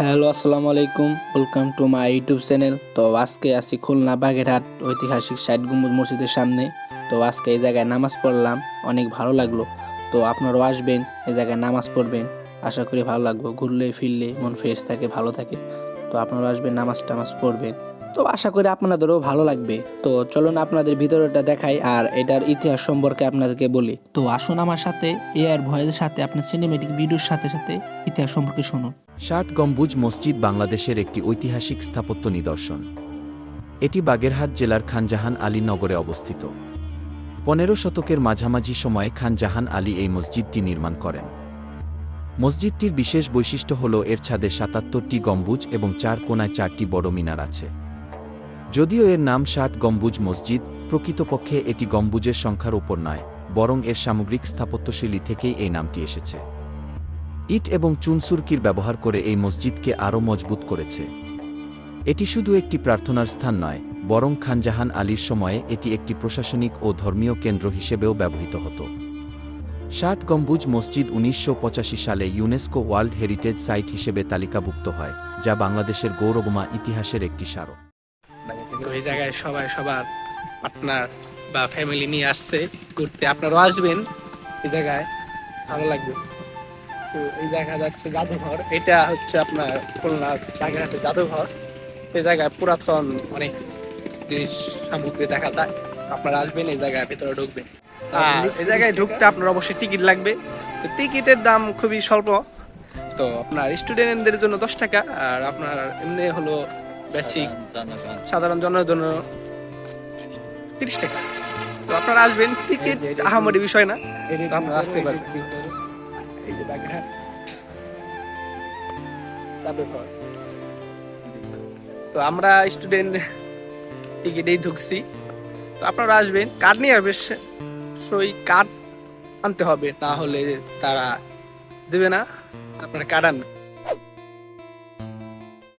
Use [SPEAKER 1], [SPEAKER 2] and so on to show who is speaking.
[SPEAKER 1] Hello, আসসালামু আলাইকুম। Welcome to my YouTube channel তো আজকে আছি খুলনা বাগেরহাট ঐতিহাসিক ষাট গম্বুজ মসজিদের সামনে। তো আজকে এই জায়গায় নামাজ পড়লাম, অনেক ভালো লাগল। তো আপনারাও আসবেন, এই জায়গায় নামাজ পড়বেন। আশা করি ভালো লাগবে, ঘুরলে, ফিরলে, মন ফ্রেশ থাকে, ভালো থাকে। তো আপনারা আসবেন, নামাজ টামাজ পড়বেন। তো আশা করি আপনাদেরও ভালো লাগবে। তো চলুন আপনাদের ভিতরটা দেখাই আর এটার ইতিহাস সম্পর্কে আপনাদেরকে বলি। তো আসুন আমার সাথে এআর ভয়েসের সাথে, আপনার সিনেমেটিক ভিডিওর সাথে সাথে ইতিহাস সম্পর্কে শুনুন।
[SPEAKER 2] ষাট গম্বুজ মসজিদ বাংলাদেশের একটি ঐতিহাসিক স্থাপত্য নিদর্শন। এটি বাগেরহাট জেলার খানজাহান আলী নগরে অবস্থিত। পনেরো শতকের মাঝামাঝি সময়ে খানজাহান আলী এই মসজিদটি নির্মাণ করেন। মসজিদটির বিশেষ বৈশিষ্ট্য হল এর ছাদে সাতাত্তরটি গম্বুজ এবং চার কোনায় চারটি বড় মিনার আছে। যদিও এর নাম ষাট গম্বুজ মসজিদ, প্রকৃতপক্ষে এটি গম্বুজের সংখ্যার উপর নয়, বরং এর সামগ্রিক স্থাপত্যশৈলী থেকেই এই নামটি এসেছে। ইট এবং চুনসুরকির ব্যবহার করে এই মসজিদকে আরও মজবুত করেছে। এটি শুধু একটি প্রার্থনার স্থান নয়, বরং খানজাহান আলীর সময়ে এটি একটি প্রশাসনিক ও ধর্মীয় কেন্দ্র হিসেবেও ব্যবহৃত হতো। ষাট গম্বুজ মসজিদ উনিশশো পঁচাশি সালে ইউনেস্কো ওয়ার্ল্ড হেরিটেজ সাইট হিসেবে তালিকাভুক্ত হয়, যা বাংলাদেশের গৌরবমা ইতিহাসের একটি স্মারক।
[SPEAKER 3] তো জায়গায় সবাই সবার বা ফ্যামিলি নিয়ে আসছে, ঘুরতে। আপনারাও আসবেন এই জায়গায়, ভালো লাগবে। তো এই জায়গা যাচ্ছে জাদুঘর। এটা হচ্ছে আপনার খুলনা বাগেরহাটের জাদুঘর। এই জায়গায় পুরাতন অনেক জিনিস সামগ্রী দেখা যায়। আপনারা আসবেন এই জায়গায় ভেতরে ঢুকবেন। এই জায়গায় ঢুকতে আপনার অবশ্যই টিকিট লাগবে। তো টিকিটের দাম খুবই স্বল্প। তো আপনার স্টুডেন্টদের জন্য দশ টাকা আর আপনার এমনি হলো বেসিক সাধারণ জনের জন্য তিরিশ টাকা। তো আপনারা আসবেন টিকিট আহামরি বিষয় না। আপনারা আসতে পারবেন। তো আমরা স্টুডেন্ট টিকিটেই ঢুকছি। তো আপনারা আসবেন কার্ড নিয়ে আসবে। সই কার্ড আনতে হবে, না হলে তারা দেবে না। আপনারা কার্ড আনবেন।